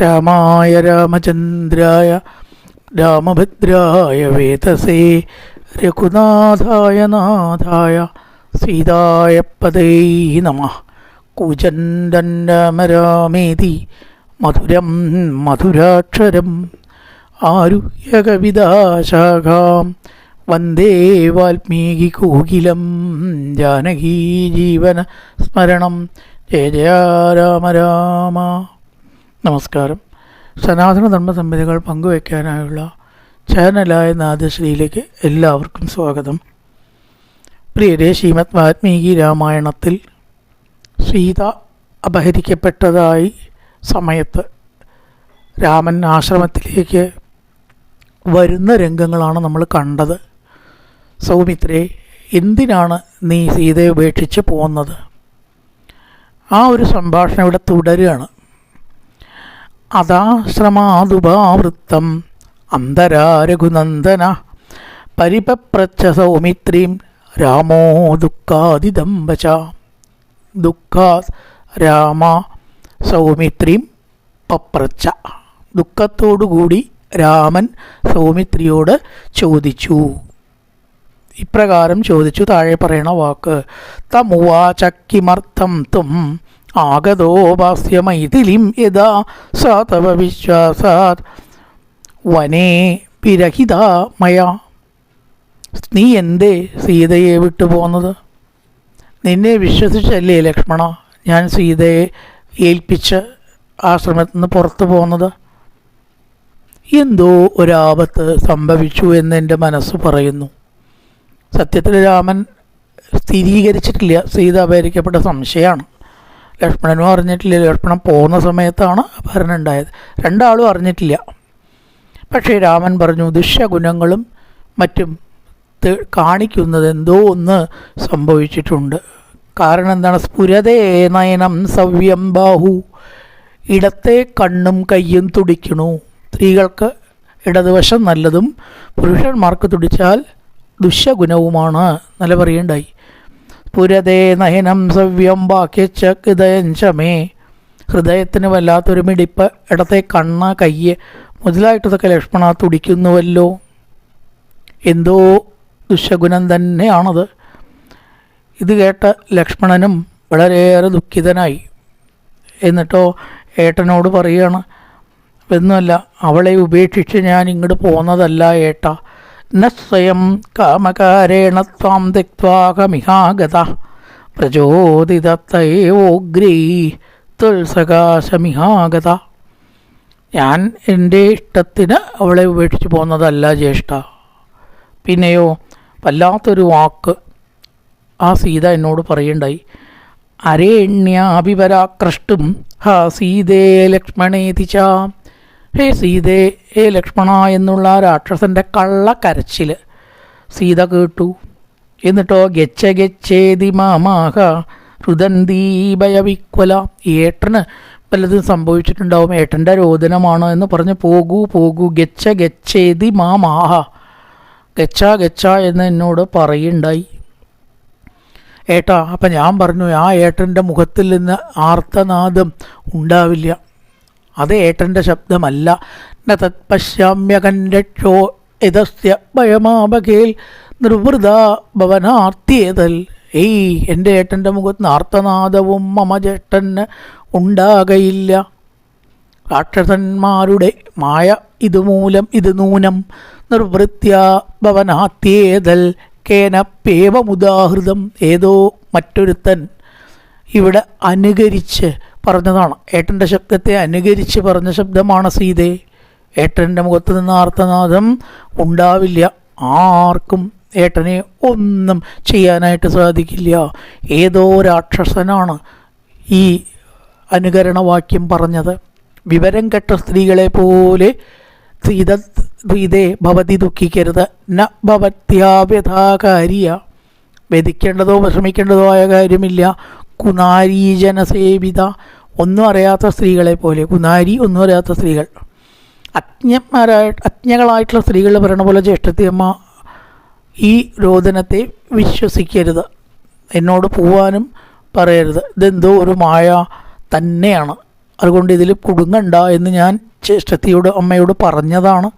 രാമായ രാമചന്ദ്രായ രാമഭദ്രായ വേതസേ രഘുനാഥായ നാഥായ സീതായ പദൈ നമ കുചന്ദമരാമേതി മധുരം മധുരാക്ഷരം ആരുയകവിതാശാഖാം വന്ദേ വാൽമീകി കോകിലം ജാനകീ ജീവന സ്മരണം ജയ ജയ രാമ രാമ. നമസ്കാരം. സനാതന ധർമ്മ സംഹിതകൾ പങ്കുവയ്ക്കാനായുള്ള ചാനലായ നാദശ്രീയിലേക്ക് എല്ലാവർക്കും സ്വാഗതം. പ്രിയരെ ശ്രീമദ് വാൽമീകി രാമായണത്തിൽ സീത അപഹരിക്കപ്പെട്ടതായി സമയത്ത് രാമൻ ആശ്രമത്തിലേക്ക് വരുന്ന രംഗങ്ങളാണ് നമ്മൾ കണ്ടത്. സൗമിത്രേ എന്തിനാണ് നീ സീതയെ ഉപേക്ഷിച്ച് പോകുന്നത് ആ ഒരു സംഭാഷണം ഇവിടെ തുടരുകയാണ്. അതാശ്രമാതുപാവൃത്തം. അന്തരാരഘുനന്ദന. പരിപപ്രച്ഛ സൗമിത്രീം രാമോ ദുഃഖാദിദം വച ദുഃഖാ രാമ സൗമിത്രീം പപ്രച്ച ദുഃഖത്തോടുകൂടി രാമൻ സൗമിത്രിയോട് ചോദിച്ചു. ഇപ്രകാരം ചോദിച്ചു താഴെ പറയണ വാക്ക്. തമുവാചക്കിമർത്ഥം തും ആഗതോ ഭാസ്യമൈഥിലിം യഥാ സാ തവ വിശ്വാസാത്. വനേ വിരഹിത മയ. നീ എന്തേ സീതയെ വിട്ടു പോകുന്നത് നിന്നെ വിശ്വസിച്ചല്ലേ ലക്ഷ്മണ? ഞാൻ സീതയെ ഏൽപ്പിച്ച് ആശ്രമത്തിൽ നിന്ന് പുറത്തു പോകുന്നത്. എന്തോ ഒരാപത്ത് സംഭവിച്ചു എന്ന് എന്റെ മനസ്സ് പറയുന്നു. സത്യത്തിൽ രാമൻ സ്ഥിരീകരിച്ചിട്ടില്ല. സീത അപഹരിക്കപ്പെട്ട സംശയമാണ്. ലക്ഷ്മണനും അറിഞ്ഞിട്ടില്ല ലക്ഷ്മണൻ പോകുന്ന സമയത്താണ് അപഹരണം ഉണ്ടായത്. രണ്ടാളും അറിഞ്ഞിട്ടില്ല. പക്ഷേ രാമൻ പറഞ്ഞു ദുഷ്യഗുണങ്ങളും മറ്റും കാണിക്കുന്നത് എന്തോ ഒന്ന് സംഭവിച്ചിട്ടുണ്ട്. കാരണം എന്താണ്? സ്ഫുരതേ നയനം സവ്യം ബാഹു. ഇടത്തെ കണ്ണും കയ്യും തുടിക്കണു. സ്ത്രീകൾക്ക് ഇടതുവശം നല്ലതും പുരുഷന്മാർക്ക് തുടിച്ചാൽ ദുഷ്യഗുണവുമാണ് നല്ല പറയണ്ടായി പുരതേ നയനം സവ്യം ബാക്കിച്ച ഹൃദയം ചമേ ഹൃദയത്തിന് വല്ലാത്തൊരു മിടിപ്പ് ഇടത്തെ കണ്ണ് കയ്യ് മുതലായിട്ടതൊക്കെ ലക്ഷ്മണ തുടിക്കുന്നുവല്ലോ. എന്തോ ദുഷ്യഗുണം തന്നെയാണത്. ഇത് കേട്ട ലക്ഷ്മണനും വളരെയേറെ ദുഃഖിതനായി. എന്നിട്ടോ ഏട്ടനോട് പറയുകയാണ് എന്നല്ല അവളെ ഉപേക്ഷിച്ച് ഞാൻ ഇങ്ങോട്ട് പോന്നതല്ല ഏട്ട. ന സ്വയം കാമകാരേണ ത്വാം തെക്വാകമിഹാഗത പ്രചോദിതത്തയേവോഗ്രൈ തുൽസകാശമിഹാഗത. ഞാൻ എന്റെ ഇഷ്ടത്തിന് അവളെ ഉപേക്ഷിച്ച് പോകുന്നതല്ല ജ്യേഷ്ഠ. പിന്നെയോ വല്ലാത്തൊരു വാക്ക് ആ സീത എന്നോട് പറയുണ്ടായി. അരേണ്യാഭിപരാക്രഷ്ടും ഹാ സീതേ ലക്ഷ്മണേതി ച. ഹേ സീതേ ഹേ ലക്ഷ്മണ എന്നുള്ള രാക്ഷസന്റെ കള്ളക്കരച്ചിൽ സീത കേട്ടു. എന്നിട്ടോ ഗച്ഛ ഗച്ഛേതി മാമാഹ ഹൃദന്തീപയവിക്കൊല ഏട്ടന് വല്ലതും സംഭവിച്ചിട്ടുണ്ടാവും. ഏട്ടന്റെ രോദനമാണ് എന്ന് പറഞ്ഞ് പോകൂ പോകൂ ഗച്ഛ ഗച്ഛേതി മാമാഹ. ഗച്ച ഗച്ച എന്ന് എന്നോട് പറയുണ്ടായി. ഏട്ടാ അപ്പം ഞാൻ പറഞ്ഞു ആ ഏട്ടന്റെ മുഖത്തിൽ നിന്ന് ആർത്തനാദം ഉണ്ടാവില്ല. അത് ഏട്ടന്റെ ശബ്ദമല്ല. ന തത് പശ്യാമ്യകൻരക്ഷോ യഥസ്യ ഭയമാപകേൽ നിർവൃത ഭവനാർത്തിയതൽ ഏയ് എന്റെ ഏട്ടന്റെ മുഖത്ത് ആർത്തനാദവും മമ ഉണ്ടാകയില്ല. രാക്ഷസന്മാരുടെ മായ ഇതുമൂലം ഇത് നൂനം നിർവൃത്യ ഭവനാത്യേതൽ കേനപ്പേവമുദാഹൃതം ഏതോ മറ്റൊരുത്തൻ ഇവിടെ അനുകരിച്ച് പറഞ്ഞതാണ്. ഏട്ടന്റെ ശബ്ദത്തെ അനുകരിച്ച് പറഞ്ഞ ശബ്ദമാണ് സീതേ. ഏട്ടന്റെ മുഖത്ത് നിന്ന് ആർത്തനാദം ഉണ്ടാവില്ല. ആർക്കും ഏട്ടനെ ഒന്നും ചെയ്യാനായിട്ട് സാധിക്കില്ല. ഏതോ രാക്ഷസനാണ് ഈ അനുകരണവാക്യം പറഞ്ഞത്. വിവരം കെട്ട സ്ത്രീകളെ പോലെ സീത സീതേ ഭവതി ദുഃഖിക്കരുത്. ന ഭവത്യാവ്യഥാകാരിയ വ്യതിക്കേണ്ടതോ വിഷമിക്കേണ്ടതോ ആയ കാര്യമില്ല. കുനാരീജനസേവിത. ഒന്നും അറിയാത്ത സ്ത്രീകളെ പോലെ കുനാരി ഒന്നും അറിയാത്ത സ്ത്രീകൾ. അജ്ഞന്മാരായ അജ്ഞകളായിട്ടുള്ള സ്ത്രീകൾ പറയണ പോലെ ജ്യേഷ്ഠത്തിയമ്മ ഈ രോദനത്തെ വിശ്വസിക്കരുത്. എന്നോട് പോവാനും പറയരുത്. ഇതെന്തോ ഒരു മായ തന്നെയാണ്. അതുകൊണ്ട് ഇതിൽ കുടുങ്ങണ്ട എന്ന് ഞാൻ ജ്യേഷ്ഠത്തിയോട് അമ്മയോട് പറഞ്ഞതാണ്.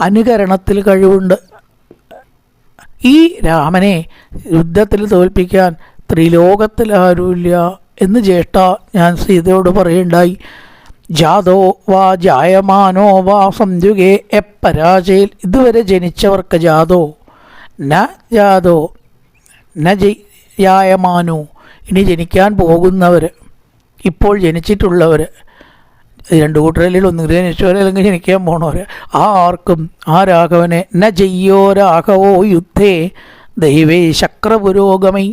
അനുകരണത്തിൽ കഴിവുണ്ട്. ഈ രാമനെ യുദ്ധത്തിൽ തോൽപ്പിക്കാൻ ത്രിലോകത്തിൽ ആരുമില്ല. എന്ന് ജ്യേഷ്ഠ ഞാൻ സീതയോട് പറയുണ്ടായി. ജാതോ വാ ജായമാനോ വാ സംയുഗേ എപ്പരാജയിൽ ഇതുവരെ ജനിച്ചവർക്ക് ജാതോ? ന ജാതോ ന ജയായമാനോ ഇനി ജനിക്കാൻ പോകുന്നവർ ഇപ്പോൾ ജനിച്ചിട്ടുള്ളവർ രണ്ട് കൂട്ടരല്ലിൽ ഒന്നുകിൽ ജനിച്ചവരെ അല്ലെങ്കിൽ ജനിക്കാൻ പോണവർ ആ ആർക്കും ആ രാഘവനെ ന ജയ്യോ രാഘവോ യുദ്ധേ ദൈവേ ശക്രപുരോഗമൈ.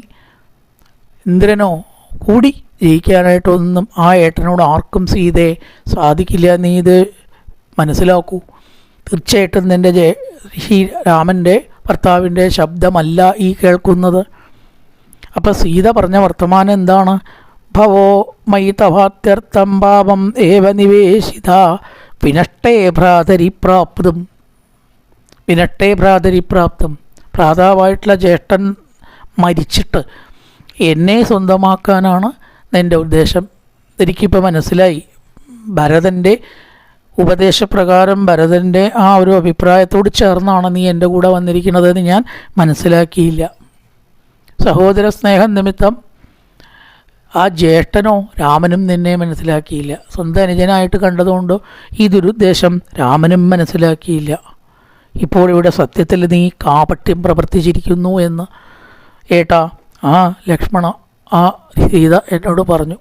ഇന്ദ്രനോ കൂടി ജയിക്കാനായിട്ടൊന്നും ആ ഏട്ടനോട് ആർക്കും സീതയെ സാധിക്കില്ല. നീ ഇത് മനസ്സിലാക്കൂ. തീർച്ചയായിട്ടും നിന്റെ ജയ ശ്രീ രാമന്റെ ഭർത്താവിന്റെ ശബ്ദമല്ല ഈ കേൾക്കുന്നത്. അപ്പം സീത പറഞ്ഞ വർത്തമാനം എന്താണ്? ഭവോ മയി തവാത്യർത്ഥം പാപം ഏവ നിവേശിത വിനഷ്ടേ ഭ്രാതരി പ്രാപ്തം. വിനഷ്ടേ ഭ്രാതരി പ്രാപ്തം. ഭ്രാതാവായിട്ടുള്ള ജ്യേഷ്ഠൻ മരിച്ചിട്ട് എന്നെ സ്വന്തമാക്കാനാണ് നിന്റെ ഉദ്ദേശം. എനിക്കിപ്പോൾ മനസ്സിലായി. ഭരതന്റെ ഉപദേശപ്രകാരം ഭരതന്റെ ആ ഒരു അഭിപ്രായത്തോട് ചേർന്നാണ് നീ എന്റെ കൂടെ വന്നിരിക്കുന്നതെന്ന് ഞാൻ മനസ്സിലാക്കിയില്ല. സഹോദര സ്നേഹം നിമിത്തം ആ ജ്യേഷ്ഠനോ രാമനും നിന്നെ മനസ്സിലാക്കിയില്ല. സ്വന്തം അനുജനായിട്ട് കണ്ടതുകൊണ്ട് ഈ ദുരുദ്ദേശം രാമനും മനസ്സിലാക്കിയില്ല. ഇപ്പോൾ ഇവിടെ സത്യത്തിൽ നീ കാപട്യം പ്രവർത്തിച്ചിരിക്കുന്നു എന്ന്. ഏട്ടാ ആ ലക്ഷ്മണ ആ സീത എന്നോട് പറഞ്ഞു.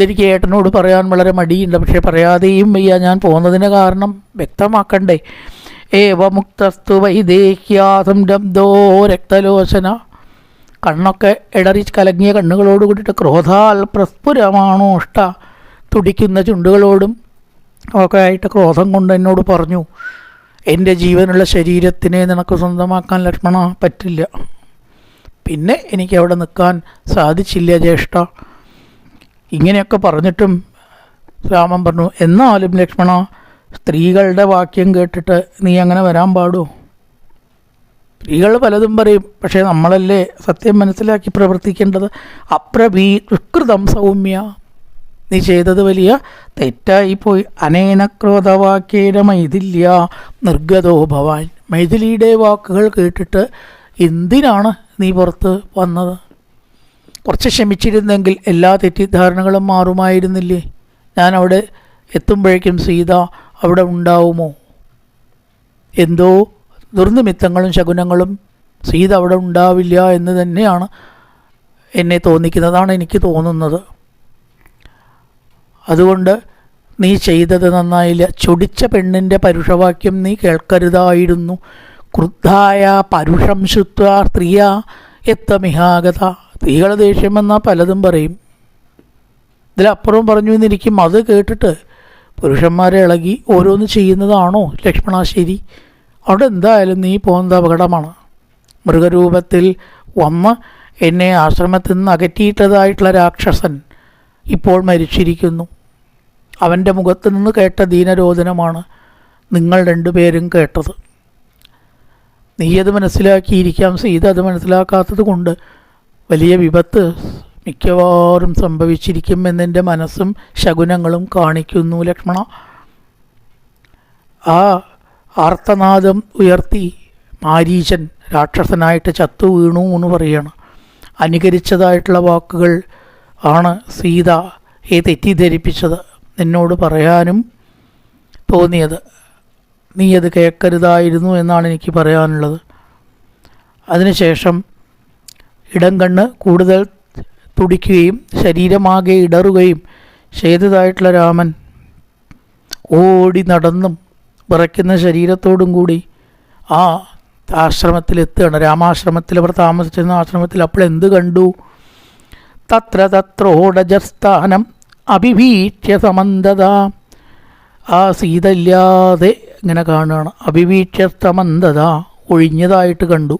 എനിക്ക് ഏട്ടനോട് പറയാൻ വളരെ മടിയുണ്ട്. പക്ഷേ പറയാതെയും വയ്യ. ഞാൻ പോകുന്നതിന് കാരണം വ്യക്തമാക്കണ്ടേ. ഏവമുക്തസ്തു വൈദേഹ്യാസം രബ്ദോ രക്തലോചന കണ്ണൊക്കെ ഇടറി കലങ്ങിയ കണ്ണുകളോട് കൂടിയിട്ട് ക്രോധാൽ പ്രസ്ഫുരമാണോഷ്ട തുടിക്കുന്ന ചുണ്ടുകളോടും ഒക്കെ ആയിട്ട് ക്രോധം കൊണ്ട് എന്നോട് പറഞ്ഞു. എന്റെ ജീവനുള്ള ശരീരത്തിനെ നിനക്ക് സ്വന്തമാക്കാൻ ലക്ഷ്മണ പറ്റില്ല. പിന്നെ എനിക്ക് അവിടെ നിൽക്കാൻ സാധിച്ചില്ല ജ്യേഷ്ഠ. ഇങ്ങനെയൊക്കെ പറഞ്ഞിട്ടും രാമൻ പറഞ്ഞു എന്നാലും ലക്ഷ്മണ സ്ത്രീകളുടെ വാക്യം കേട്ടിട്ട് നീ അങ്ങനെ വരാൻ പാടുമോ സ്ത്രീകൾ പലതും പറയും പക്ഷേ നമ്മളല്ലേ സത്യം മനസ്സിലാക്കി പ്രവർത്തിക്കേണ്ടത്? അപ്രവീ വികൃതം സൗമ്യ. നീ ചെയ്തത് വലിയ തെറ്റായിപ്പോയി അനേന ക്രോധവാക്യേന മൈഥില്യ. നിർഗതോ ഭവാൻ. മൈഥിലിയുടെ വാക്കുകൾ കേട്ടിട്ട് എന്തിനാണ് നീ പുറത്ത് വന്നത്? കുറച്ച് ക്ഷമിച്ചിരുന്നെങ്കിൽ എല്ലാ തെറ്റിദ്ധാരണകളും മാറുമായിരുന്നില്ലേ? ഞാൻ അവിടെ എത്തുമ്പോഴേക്കും സീത അവിടെ ഉണ്ടാവുമോ? എന്തോ ദുർനിമിത്തങ്ങളും ശകുനങ്ങളും സീത അവിടെ ഉണ്ടാവില്ല എന്ന് തന്നെയാണ് എന്നെ തോന്നിക്കുന്നതാണ് എനിക്ക് തോന്നുന്നത്. അതുകൊണ്ട് നീ ചെയ്തത് നന്നായില്ല. ചൊടിച്ച പെണ്ണിന്റെ പരുഷവാക്യം നീ കേൾക്കരുതായിരുന്നു. ക്രുദ്ധായ പരുഷം ശുത്വ സ്ത്രീയ എത്തമിഹാഗത സ്ത്രീകൾ ദേഷ്യം പലതും പറയും. ഇതിലപ്പുറം പറഞ്ഞു എന്നിരിക്കും. അത് കേട്ടിട്ട് പുരുഷന്മാരെ ഇളകി ഓരോന്ന് ചെയ്യുന്നതാണോ ലക്ഷ്മണാശ്ശേരി? അവിടെ എന്തായാലും നീ പോകുന്നത് അപകടമാണ്. മൃഗരൂപത്തിൽ വന്ന് എന്നെ ആശ്രമത്തിൽ നിന്ന് അകറ്റിയിട്ടതായിട്ടുള്ള രാക്ഷസൻ ഇപ്പോൾ മരിച്ചിരിക്കുന്നു. അവന്റെ മുഖത്ത് നിന്ന് കേട്ട ദീനരോധനമാണ് നിങ്ങൾ രണ്ടുപേരും കേട്ടത്. നീ അത് മനസ്സിലാക്കിയിരിക്കാം സീത അത് മനസ്സിലാക്കാത്തത് കൊണ്ട് വലിയ വിപത്ത് മിക്കവാറും സംഭവിച്ചിരിക്കും എന്നെന്റെ മനസ്സും ശകുനങ്ങളും കാണിക്കുന്നു ലക്ഷ്മണ. ആ ആർത്തനാദം ഉയർത്തി മാരീചൻ രാക്ഷസനായിട്ട് ചത്തു വീണു എന്ന് പറയണം. അനുകരിച്ചതായിട്ടുള്ള വാക്കുകൾ ആണ് സീത ഈ തെറ്റിദ്ധരിപ്പിച്ചത് നിന്നോട് പറയാനും തോന്നിയത്. നീ അത് കേൾക്കരുതായിരുന്നു എന്നാണ് എനിക്ക് പറയാനുള്ളത്. അതിനുശേഷം ഇടം കണ്ണ് കൂടുതൽ തുടിക്കുകയും ശരീരമാകെ ഇടറുകയും ചെയ്തതായിട്ടുള്ള രാമൻ ഓടി നടന്നും വിറയ്ക്കുന്ന ശരീരത്തോടും കൂടി ആ ആശ്രമത്തിലെത്തുകയാണ് രാമാശ്രമത്തിൽ അവർ താമസിച്ചിരുന്ന ആശ്രമത്തിൽ അപ്പോൾ എന്ത് കണ്ടു? തത്ര തത്രോടജസ്ഥാനം അഭിഭീക്ഷ്യ സമന്തത. ആ സീത ഇല്ലാതെ ഇങ്ങനെ കാണുകയാണ്. അഭിഭീക്ഷ്യ സമന്തത ഒഴിഞ്ഞതായിട്ട് കണ്ടു.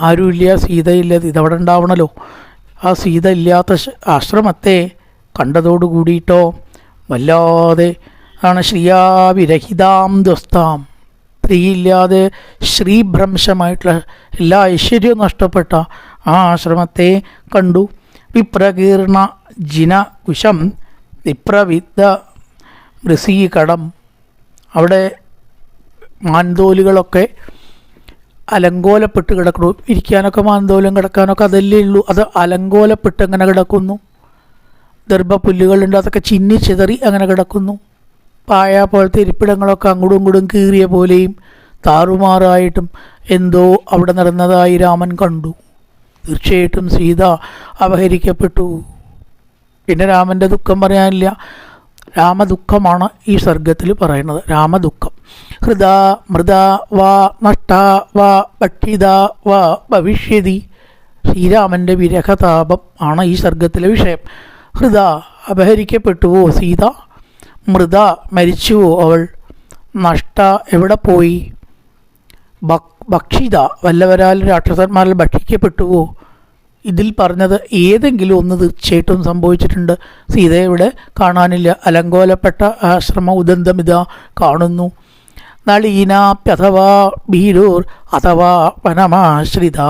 ആരുമില്ല സീതയില്ല ഇതവിടെ ഉണ്ടാവണല്ലോ. ആ സീത ഇല്ലാത്ത ആശ്രമത്തെ കണ്ടതോടു കൂടിയിട്ടോ വല്ലാതെ ആണ് ശ്രീയാവിരഹിതാം ദ്വസ്താം സ്ത്രീയില്ലാതെ ശ്രീഭ്രംശമായിട്ടുള്ള എല്ലാ ഐശ്വര്യവും നഷ്ടപ്പെട്ട ആ ആശ്രമത്തെ കണ്ടു. വിപ്രകീർണ ജിന കുശം വിപ്രവിദ്യ മൃസീകടം അവിടെ മാൻതോലുകളൊക്കെ അലങ്കോലപ്പെട്ട് കിടക്കുന്നു. ഇരിക്കാനൊക്കെ മാന്തോലം കിടക്കാനൊക്കെ അതല്ലേ ഉള്ളൂ. അത് അലങ്കോലപ്പെട്ട് അങ്ങനെ കിടക്കുന്നു? ദർഭപ്പുല്ലുകളുണ്ട് അതൊക്കെ ചിന്നി ചിതറി അങ്ങനെ കിടക്കുന്നു. പായ പോലത്തെ ഇരിപ്പിടങ്ങളൊക്കെ അങ്ങോട്ടും ഇങ്ങോട്ടും കീറിയ പോലെയും താറുമാറായിട്ടും എന്തോ അവിടെ നടന്നതായി രാമൻ കണ്ടു. തീർച്ചയായിട്ടും സീത അപഹരിക്കപ്പെട്ടു. പിന്നെ രാമന്റെ ദുഃഖം പറയാനില്ല. രാമദുഃഖമാണ് ഈ സർഗത്തിൽ പറയുന്നത്. രാമദുഃഖം. ഹൃദ മൃദ വാ നഷ്ട വാ ഭക്ഷിത വാ ഭവിഷ്യതി. ശ്രീരാമന്റെ വിരഹതാപം ആണ് ഈ സർഗത്തിലെ വിഷയം. ഹൃദ അപഹരിക്കപ്പെട്ടുവോ സീത? മൃത മരിച്ചുവോ അവൾ? നഷ്ട എവിടെ പോയി? ഭക് ഭക്ഷിത വല്ലവരാൽ രാക്ഷസന്മാരിൽ ഭക്ഷിക്കപ്പെട്ടുവോ? ഇതിൽ പറഞ്ഞത് ഏതെങ്കിലും ഒന്ന് തീർച്ചയായിട്ടും സംഭവിച്ചിട്ടുണ്ട്. സീതയുടെ കാണാനില്ല. അലങ്കോലപ്പെട്ട ആശ്രമ ഉദന്തമിത കാണുന്നു. നളീനാപ്യഥവാ ഭീരൂർ അഥവാ വനമാശ്രിത.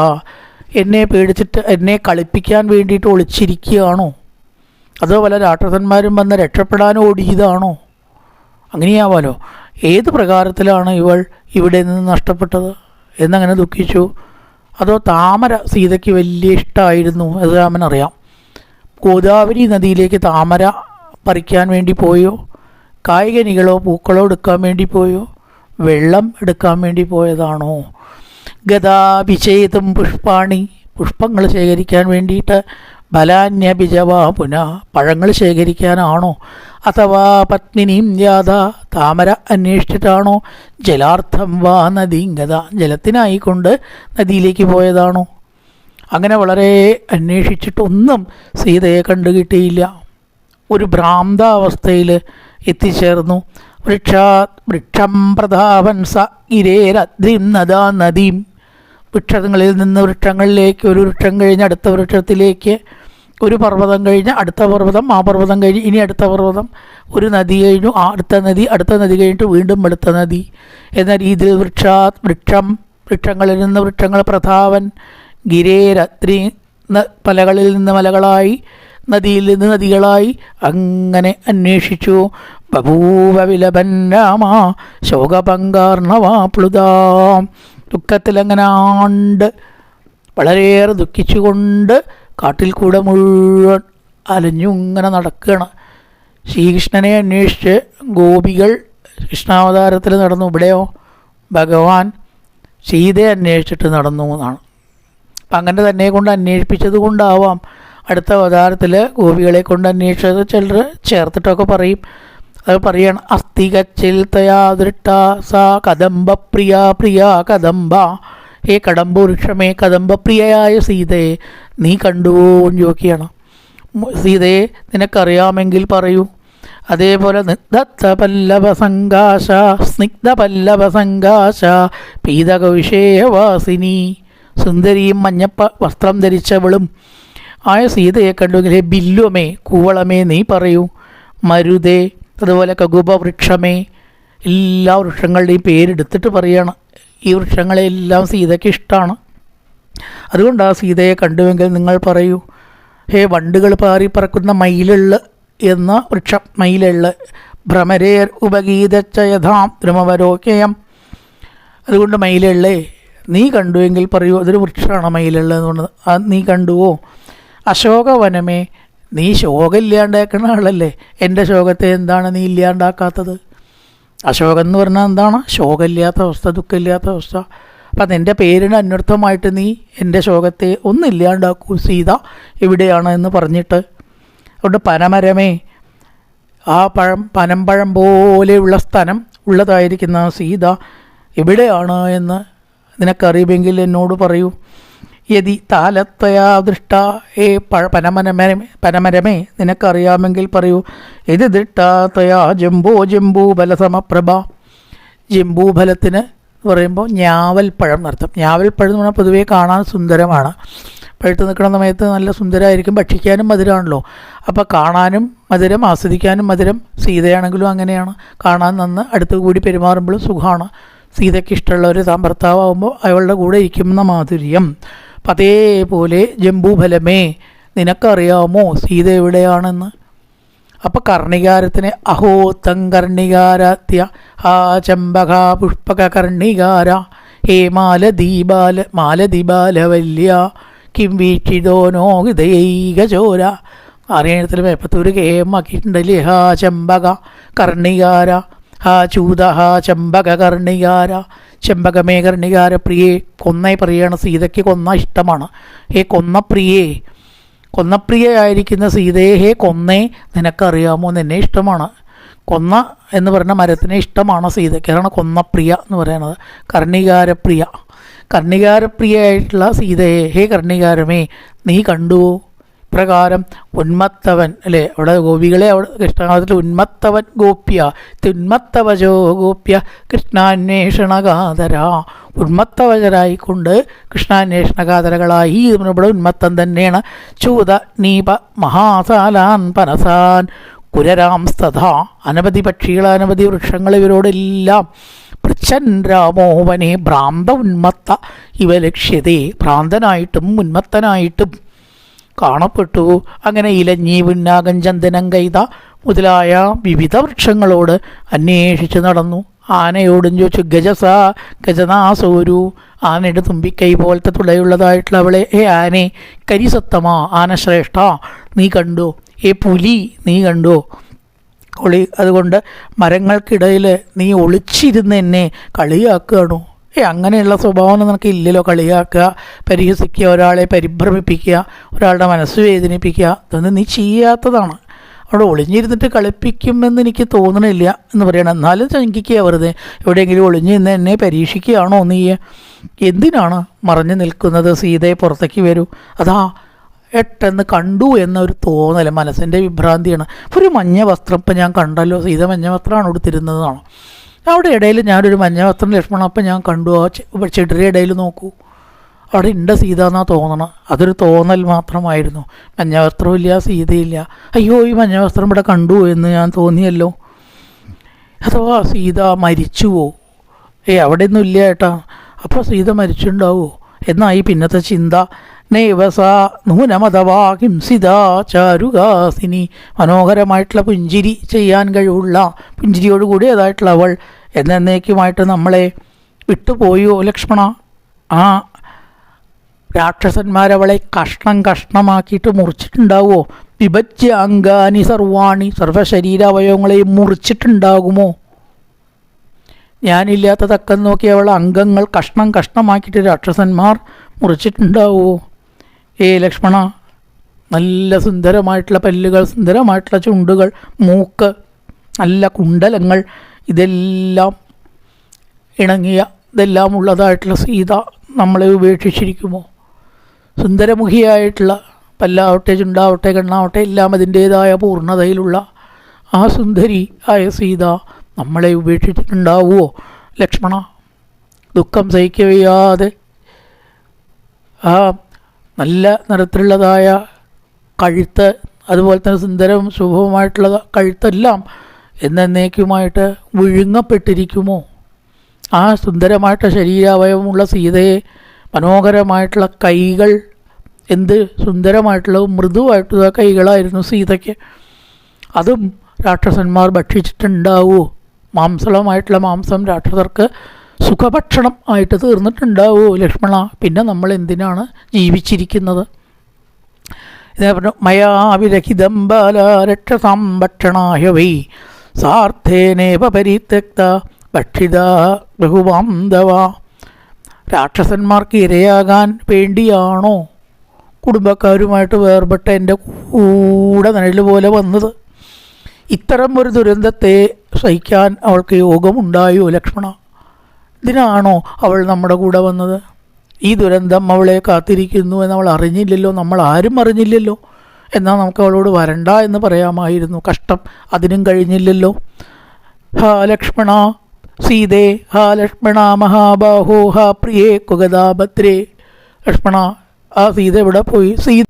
എന്നെ പേടിച്ചിട്ട് എന്നെ കളിപ്പിക്കാൻ വേണ്ടിയിട്ട് ഒളിച്ചിരിക്കുകയാണോ? അതോ പല രാക്ഷസന്മാരും വന്ന് രക്ഷപ്പെടാൻ ഓടിയതാണോ? അങ്ങനെയാവാലോ ഏത് പ്രകാരത്തിലാണ് ഇവൾ ഇവിടെ നിന്ന് നഷ്ടപ്പെട്ടത്? എന്നങ്ങനെ ദുഃഖിച്ചു. അതോ താമര സീതയ്ക്ക് വലിയ ഇഷ്ടമായിരുന്നു അത് രാമനറിയാം. ഗോദാവരി നദിയിലേക്ക് താമര പറിക്കാൻ വേണ്ടി പോയോ? കായികനികളോ പൂക്കളോ എടുക്കാൻ വേണ്ടി പോയോ? വെള്ളം എടുക്കാൻ വേണ്ടി പോയതാണോ? ഗതാഭിഷേതും പുഷ്പാണി പുഷ്പങ്ങൾ ശേഖരിക്കാൻ വേണ്ടിയിട്ട് ബലാന്യഭിജവാ പുന പഴങ്ങൾ ശേഖരിക്കാനാണോ? അഥവാ പത്നിനിയും ജാഥ താമര അന്വേഷിച്ചിട്ടാണോ? ജലാർത്ഥം വാ നദീങ്കത ജലത്തിനായിക്കൊണ്ട് നദിയിലേക്ക് പോയതാണോ? അങ്ങനെ വളരെ അന്വേഷിച്ചിട്ടൊന്നും സീതയെ കണ്ടുകിട്ടിയില്ല. ഒരു ഭ്രാന്താവസ്ഥയിൽ എത്തിച്ചേർന്നു. വൃക്ഷാ വൃക്ഷം പ്രതാപൻ സ ഇരേരദ്രിം നദാ. നദീം വൃക്ഷങ്ങളിൽ നിന്ന് വൃക്ഷങ്ങളിലേക്ക് ഒരു വൃക്ഷം കഴിഞ്ഞ് അടുത്ത വൃക്ഷത്തിലേക്ക് ഒരു പർവതം കഴിഞ്ഞ് അടുത്ത പർവതം ആ പർവതം കഴിഞ്ഞ് ഇനി അടുത്ത പർവതം. ഒരു നദി കഴിഞ്ഞു ആ അടുത്ത നദി അടുത്ത നദി കഴിഞ്ഞിട്ട് വീണ്ടും അടുത്ത നദി. എന്ന രീതിയിൽ വൃക്ഷാത് വൃക്ഷം വൃക്ഷങ്ങളിൽ നിന്ന് വൃക്ഷങ്ങൾ പ്രധാവൻ. ഗിരേ രാത്രി മലകളിൽ നിന്ന് മലകളായി നദിയിൽ നിന്ന് നദികളായി അങ്ങനെ അന്വേഷിച്ചു. ബഭൂവ വിലപൻ രാമ ശോകപങ്കാർണവാപ്ലുതാം ദുഃഖത്തിലങ്ങനാണ്ട് വളരെയേറെ ദുഃഖിച്ചുകൊണ്ട് കാട്ടിൽ കൂടെ മുഴുവൻ അലഞ്ഞു ഇങ്ങനെ നടക്കുകയാണ്. ശ്രീകൃഷ്ണനെ അന്വേഷിച്ച് ഗോപികൾ കൃഷ്ണാവതാരത്തിൽ നടന്നു. ഇവിടെയോ? ഭഗവാൻ സീതയെ അന്വേഷിച്ചിട്ട് നടന്നു എന്നാണ്. അപ്പം അങ്ങനെ തന്നെ കൊണ്ട് അന്വേഷിപ്പിച്ചത് കൊണ്ടാവാം. അടുത്ത അവതാരത്തിൽ ഗോപികളെ കൊണ്ട് അന്വേഷിച്ചത് ചിലർ ചേർത്തിട്ടൊക്കെ പറയും. അത് പറയാണ് അസ്ഥികച്ചിൽ തയാ ദൃഷ്ട സാ കദംബ പ്രിയ പ്രിയ കദംബ. ഹേ കടമ്പ വൃക്ഷമേ കദംബ പ്രിയയായ സീതയെ നീ കണ്ടുവോ എന്ന് ചോദിക്കുകയാണ്. സീതയെ നിനക്കറിയാമെങ്കിൽ പറയൂ. അതേപോലെ ദത്ത പല്ലവ സങ്കാശ സ്നിഗ്ധ പല്ലവ സങ്കാശ പീതകവിഷേയവാസിനി സുന്ദരിയും മഞ്ഞപ്പ വസ്ത്രം ധരിച്ചവളും. ആയ സീതയെ കണ്ടുവെങ്കിൽ ബില്ലുമേ കൂവളമേ നീ പറയൂ. മരുതേ അതുപോലെ കകുപ വൃക്ഷമേ എല്ലാ വൃക്ഷങ്ങളുടെയും പേരെടുത്തിട്ട് പറയാണ്. ഈ വൃക്ഷങ്ങളെല്ലാം സീതയ്ക്ക് ഇഷ്ടമാണ് അതുകൊണ്ട് ആ സീതയെ കണ്ടുവെങ്കിൽ നിങ്ങൾ പറയൂ ഹേ വണ്ടുകൾ പാറി പറക്കുന്ന മയിലുള്ള എന്ന വൃക്ഷം മയിലുള്ള. ഭ്രമരേർ ഉപഗീതച്ച യഥാം അതുകൊണ്ട് മയിലുള്ളേ നീ കണ്ടുവെങ്കിൽ പറയൂ അതൊരു വൃക്ഷമാണ് മയിലുള്ള എന്ന് ആ നീ കണ്ടുവോ? അശോകവനമേ നീ ശോകം ഇല്ലാണ്ടാക്കുന്ന ആളല്ലേ. എന്റെ ശോകത്തെ എന്താണ് നീ ഇല്ലാണ്ടാക്കാത്തത്? അശോകം എന്ന് പറഞ്ഞാൽ എന്താണ്? ശോകമില്ലാത്ത അവസ്ഥ ദുഃഖമില്ലാത്ത അവസ്ഥ. അപ്പം നിന്റെ പേരിന് അന്വർത്ഥമായിട്ട് നീ എന്റെ ശോകത്തെ ഒന്നില്ലാണ്ടാക്കൂ സീത എവിടെയാണ് എന്ന് പറഞ്ഞിട്ട്. അതുകൊണ്ട് പനമരമേ ആ പഴം പനമ്പഴം പോലെയുള്ള സ്ഥലം ഉള്ളതായിരിക്കുന്ന സീത എവിടെയാണ് എന്ന് നിനക്കറിയുമെങ്കിൽ എന്നോട് പറയൂ. യതി താലത്തയാ ദൃഷ്ട. ഏ പഴ പനമരമേ നിനക്കറിയാമെങ്കിൽ പറയൂ. യതി ദൃഷ്ടാത്തയാ ജംബോ ജംബൂ ബലസമപ്രഭ ജംബൂഫലത്തിന് പറയുമ്പോൾ ഞാവൽപ്പഴം നടത്തും ഞാവൽപ്പഴം എന്ന് പറഞ്ഞാൽ പൊതുവേ കാണാൻ സുന്ദരമാണ്. പഴുത്ത് നിൽക്കുന്ന സമയത്ത് നല്ല സുന്ദരമായിരിക്കും ഭക്ഷിക്കാനും മധുരമാണല്ലോ. അപ്പോൾ കാണാനും മധുരം ആസ്വദിക്കാനും മധുരം സീതയാണെങ്കിലും അങ്ങനെയാണ്. കാണാൻ നന്ന് അടുത്ത് കൂടി പെരുമാറുമ്പോഴും സുഖമാണ്. സീതയ്ക്ക് ഇഷ്ടമുള്ള ഒരു ഭർത്താവുമ്പോൾ അയാളുടെ കൂടെ ഇരിക്കുന്ന മാധുര്യം. അതേപോലെ ജംബൂഫലമേ നിനക്കറിയാമോ സീത എവിടെയാണെന്ന്? അപ്പം കർണികാരത്തിന് അഹോ തങ്കർണികാരാത്യ ആ ചമ്പക പുഷ്പക കർണികാര ഹേ മാലദീപാല മാലദീപാലവല്യ കിം വീക്ഷിതോനോ ഹൃദയൈകചോര അറിയണത്തിൽ മേപ്പത്തൂർ കേമാക്കിയിട്ടുണ്ടല്ലേ ഹാ ചമ്പക കർണികാര ഹാ ചൂത ഹാ ചമ്പക കർണികാര ചെമ്പകമേ കർണികാര പ്രിയേ കൊന്നേ പറയാണ് സീതയ്ക്ക് കൊന്ന ഇഷ്ടമാണ്. ഹേ കൊന്ന പ്രിയേ കൊന്നപ്രിയയായിരിക്കുന്ന സീതയെ ഹേ കൊന്നേ നിനക്കറിയാമോ? നിന്നെ ഇഷ്ടമാണ്. കൊന്ന എന്ന് പറഞ്ഞ മരത്തിനെ ഇഷ്ടമാണ് സീതയ്ക്ക്. അതാണ് കൊന്നപ്രിയ എന്ന് പറയുന്നത്. കർണികാരപ്രിയ. കർണികാരപ്രിയയായിട്ടുള്ള സീതയെ ഹേ കർണികാരമേ നീ കണ്ടുവോ? പ്രകാരം ഉന്മത്തവൻ അല്ലേ? അവിടെ ഗോപികളെ അവിടെ കൃഷ്ണനാഥത്തിൽ ഉന്മത്തവൻ ഗോപ്യ തിന്മത്തവജോ ഗോപ്യ കൃഷ്ണാന്വേഷണകാതര ഉന്മത്തവജരായിക്കൊണ്ട് കൃഷ്ണാന്വേഷണകാതരകളായി ഇവിടെ ഉന്മത്തം തന്നെയാണ്. ചൂത നീപ മഹാസാലാൻ പനസാൻ കുരരാംസ്തഥ അനവധി പക്ഷികൾ അനവധി വൃക്ഷങ്ങൾ ഇവരോടെല്ലാം. പൃച്ഛൻ രാമോവനെ ഭ്രാന്ത ഉന്മത്ത ഇവ ലക്ഷ്യതേ. ഭ്രാന്തനായിട്ടും ഉന്മത്തനായിട്ടും കാണപ്പെട്ടു. അങ്ങനെ ഇലഞ്ഞി വിണ്ണാകൻ ചന്ദനം കൈത മുതലായ വിവിധ വൃക്ഷങ്ങളോട് അന്വേഷിച്ച് നടന്നു. ആനയോടും ചോദിച്ചു ഗജസ ഗജനാസോരു ആനയുടെ തുമ്പിക്കൈ പോലത്തെ തുളയുള്ളതായിട്ടുള്ള അവളെ. ഏ ആനെ കരിസത്തമാ ആനശ്രേഷ്ഠ നീ കണ്ടോ? ഏ പുലി നീ കണ്ടോ? ഒളി അതുകൊണ്ട് മരങ്ങൾക്കിടയിൽ നീ ഒളിച്ചിരുന്ന് എന്നെ കളിയാക്കുകയാണോ? ഏ അങ്ങനെയുള്ള സ്വഭാവം നിനക്ക് ഇല്ലല്ലോ കളിയാക്കുക പരിഹസിക്കുക ഒരാളെ പരിഭ്രമിപ്പിക്കുക ഒരാളുടെ മനസ്സ് വേദനിപ്പിക്കുക. ഇതൊന്നും നീ ചെയ്യാത്തതാണ്. അവിടെ ഒളിഞ്ഞിരുന്നിട്ട് കളിപ്പിക്കുമെന്ന് എനിക്ക് തോന്നണില്ല എന്ന് പറയണം. എന്നാലും ശങ്കിക്കുക വെറുതെ. എവിടെയെങ്കിലും ഒളിഞ്ഞു നിന്ന് എന്നെ പരീക്ഷിക്കുകയാണോ നീ? എന്തിനാണ് മറഞ്ഞു നിൽക്കുന്നത്? സീതയെ പുറത്തേക്ക് വരൂ. അതാ എട്ടെന്ന് കണ്ടു എന്നൊരു തോന്നൽ മനസ്സിന്റെ വിഭ്രാന്തിയാണ്. ഒരു മഞ്ഞ വസ്ത്രം ഇപ്പം ഞാൻ കണ്ടല്ലോ. സീത മഞ്ഞ വസ്ത്രമാണ് ഉടുത്തിരുന്നതാണ് അവിടെ ഇടയിൽ ഞാനൊരു മഞ്ഞ വസ്ത്രം ലക്ഷ്മണം അപ്പം ഞാൻ കണ്ടു. ആ ചെടിയുടെ ഇടയിൽ നോക്കൂ. അവിടെ ഉണ്ട് സീത എന്നാ തോന്നണം. അതൊരു തോന്നൽ മാത്രമായിരുന്നു. മഞ്ഞ വസ്ത്രമില്ല സീതയില്ല. അയ്യോ ഈ മഞ്ഞ വസ്ത്രം ഇവിടെ കണ്ടു എന്ന് ഞാൻ തോന്നിയല്ലോ. അഥവാ സീത മരിച്ചുവോ? ഏ അവിടെ ഒന്നും ഇല്ല ഏട്ടാ. അപ്പോൾ സീത മരിച്ചിട്ടുണ്ടാവുമോ എന്നായി പിന്നത്തെ ചിന്ത. നൈവസ നൂനമതവാ ഹിംസിതാ ചാരുകാസിനി. മനോഹരമായിട്ടുള്ള പുഞ്ചിരി ചെയ്യാൻ കഴിവുള്ള പുഞ്ചിരിയോടുകൂടി അതായിട്ടുള്ള അവൾ എന്നേക്കുമായിട്ട് നമ്മളെ വിട്ടുപോയോ ലക്ഷ്മണ? ആ രാക്ഷസന്മാരവളെ കഷ്ണം കഷ്ണമാക്കിയിട്ട് മുറിച്ചിട്ടുണ്ടാവുമോ? വിഭജ്യ അംഗാനി സർവാണി സർവശരീരാവയവങ്ങളെയും മുറിച്ചിട്ടുണ്ടാകുമോ? ഞാനില്ലാത്ത തക്കം നോക്കി അവൾ അംഗങ്ങൾ കഷ്ണം കഷ്ണമാക്കിയിട്ട് രാക്ഷസന്മാർ മുറിച്ചിട്ടുണ്ടാവുമോ? ഏ ലക്ഷ്മണ നല്ല സുന്ദരമായിട്ടുള്ള പല്ലുകൾ സുന്ദരമായിട്ടുള്ള ചുണ്ടുകൾ മൂക്ക് നല്ല കുണ്ടലങ്ങൾ ഇതെല്ലാം ഇണങ്ങിയ ഇതെല്ലാം ഉള്ളതായിട്ടുള്ള സീത നമ്മളെ ഉപേക്ഷിച്ചിരിക്കുമോ? സുന്ദരമുഖിയായിട്ടുള്ള പല്ലാവട്ടെ ചുണ്ടാവട്ടെ കണ്ണാവട്ടെ എല്ലാം അതിന്റേതായ പൂർണതയിലുള്ള ആ സുന്ദരി ആയ സീത നമ്മളെ ഉപേക്ഷിച്ചിട്ടുണ്ടാവുമോ? ലക്ഷ്മണ ദുഃഖം സഹിക്കവയ്യാതെ ആ നല്ല നിറത്തിലുള്ളതായ കഴുത്ത് അതുപോലെ തന്നെ സുന്ദരവും ശുഭവുമായിട്ടുള്ള കഴുത്തെല്ലാം എന്നേക്കുമായിട്ട് വിഴുങ്ങപ്പെട്ടിരിക്കുമോ? ആ സുന്ദരമായിട്ട് ശരീരാവയവമുള്ള സീതയെ മനോഹരമായിട്ടുള്ള കൈകൾ എന്ത് സുന്ദരമായിട്ടുള്ള മൃദുവായിട്ടുള്ള കൈകളായിരുന്നു സീതയ്ക്ക്. അതും രാക്ഷസന്മാർ ഭക്ഷിച്ചിട്ടുണ്ടാവുമോ മാംസളമായിട്ടുള്ള മാംസം രാക്ഷസർക്ക് സുഖഭക്ഷണം ആയിട്ട് തീർന്നിട്ടുണ്ടാവോ ലക്ഷ്മണ? പിന്നെ നമ്മൾ എന്തിനാണ് ജീവിച്ചിരിക്കുന്നത്? ഇതേ പറഞ്ഞു മയാവിരഹിതം വിരഹിതം ബാല വൈ സാർത്ഥേനേവ പരിത്യക്ത ഭക്ഷിത ബഹുവാന്തവ രാക്ഷസന്മാർക്ക് ഇരയാകാൻ വേണ്ടിയാണോ കുടുംബക്കാരുമായിട്ട് വേർപെട്ട എന്റെ കൂടെ നിഴൽ പോലെ വന്നത്? ഇത്തരം ഒരു ദുരന്തത്തെ സഹിക്കാൻ അവൾക്ക് യോഗമുണ്ടായോ ലക്ഷ്മണ? ഇതിനാണോ അവൾ നമ്മുടെ കൂടെ വന്നത്? ഈ ദുരന്തം അവളെ കാത്തിരിക്കുന്നു എന്ന് അവൾ അറിഞ്ഞില്ലല്ലോ. നമ്മൾ ആരും അറിഞ്ഞില്ലല്ലോ. എന്നാൽ നമുക്ക് അവളോട് വരണ്ട എന്ന് പറയാമായിരുന്നു. കഷ്ടം അതിനും കഴിഞ്ഞില്ലല്ലോ. ഹാ ലക്ഷ്മണ സീതേ ഹാ ലക്ഷ്മണ മഹാബാഹോ ഹാ പ്രിയേ കുഗദാഭദ്രേ. ലക്ഷ്മണ ആ സീത എവിടെ പോയി? സീ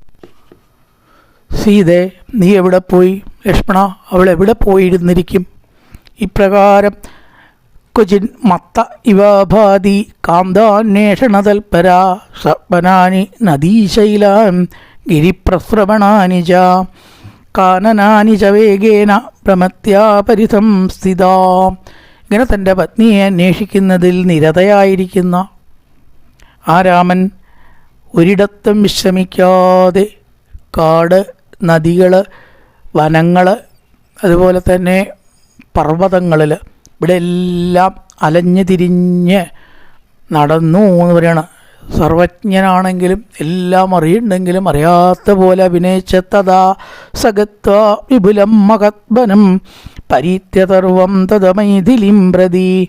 സീതേ നീ എവിടെ പോയി? ലക്ഷ്മണ അവൾ എവിടെ പോയിരുന്നിരിക്കും? ഇപ്രകാരം ക്വചിൻ മത്ത ഇവാഭാതി കാന്താന്വേഷണതൽപരാ സപനാനി നദീശൈലാം ഗിരിപ്രസ്രവണാനി ച കാനനാനി ച വേഗേന ഭ്രമത്യാ സ്ഥിത. ഇങ്ങനെ തന്റെ പത്നിയെ അന്വേഷിക്കുന്നതിൽ നിരതയായിരിക്കുന്ന ആ രാമൻ ഒരിടത്തും വിശ്രമിക്കാതെ കാട് നദികൾ വനങ്ങൾ അതുപോലെ തന്നെ പർവതങ്ങളിൽ ഇവിടെ എല്ലാം അലഞ്ഞു തിരിഞ്ഞ് നടന്നു എന്ന് പറയണം. സർവജ്ഞനാണെങ്കിലും എല്ലാം അറിയുണ്ടെങ്കിലും അറിയാത്ത പോലെ അഭിനയിച്ചതഥാ സഗത്വ വിപുലം മഹത്വനം പരീത്യതർവം തദമൈഥിലിം പ്രതി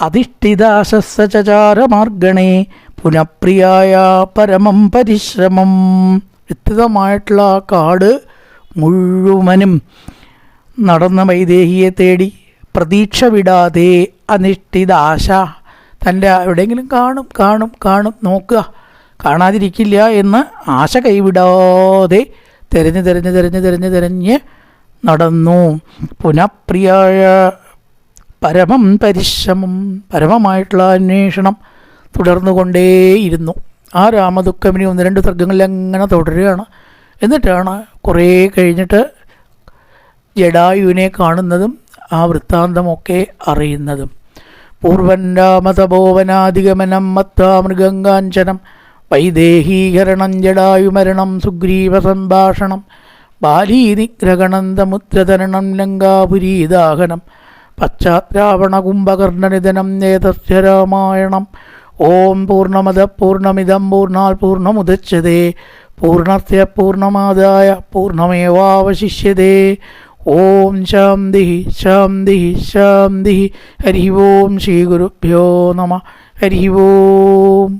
അധിഷ്ഠിതാശസ്സചാരമാർഗണേ പുനഃപ്രിയായ പരമം പരിശ്രമം. വ്യക്തിതമായിട്ടുള്ള ആ കാട് മുഴുവനും നടന്ന വൈദേഹിയെ തേടി പ്രതീക്ഷ വിടാതെ അനിഷ്ഠിത ആശ തന്റെ എവിടെയെങ്കിലും കാണും കാണും കാണും നോക്കുക. കാണാതിരിക്കില്ല എന്ന് ആശ കൈവിടാതെ തിരഞ്ഞ് തിരഞ്ഞ് തിരഞ്ഞ് തിരഞ്ഞ് തിരഞ്ഞ് നടന്നു. പുനഃപ്രിയായ പരമം പരിശ്രമം പരമമായിട്ടുള്ള അന്വേഷണം തുടർന്നുകൊണ്ടേയിരുന്നു. ആ രാമദുഃഖമിനി ഒന്ന് രണ്ട് സർഗങ്ങളിൽ അങ്ങനെ തുടരുകയാണ്. എന്നിട്ടാണ് കുറേ കഴിഞ്ഞിട്ട് ജഡായുവിനെ കാണുന്നതും ആ വൃത്താന്തമൊക്കെ അറിയുന്നതും. പൂർവൻ മത്താ മൃഗങ്കാഞ്ചനം വൈദേഹീകരണം ജടായുമരണം സുഗ്രീവ സംഭാഷണം ബാലീനിഗ്രഹണന്തമുദ്രതരണം ലങ്കാപുരീദാഹനം പശ്ചാത്രാവണ കുംഭകർണനിധനം നേതസ്യ രാമായണം ഓം പൂർണമത പൂർണമിതം പൂർണാൽ പൂർണമുദച്ഛതേ പൂർണസ്യ പൂർണമാതായ പൂർണമേവാവശിഷ്യതേ ഓം ശാന്തി ശാന്തി ശാന്തി ഹരി ഓം ശ്രീ ഗുരുഭ്യോ നമ ഹരി ഓം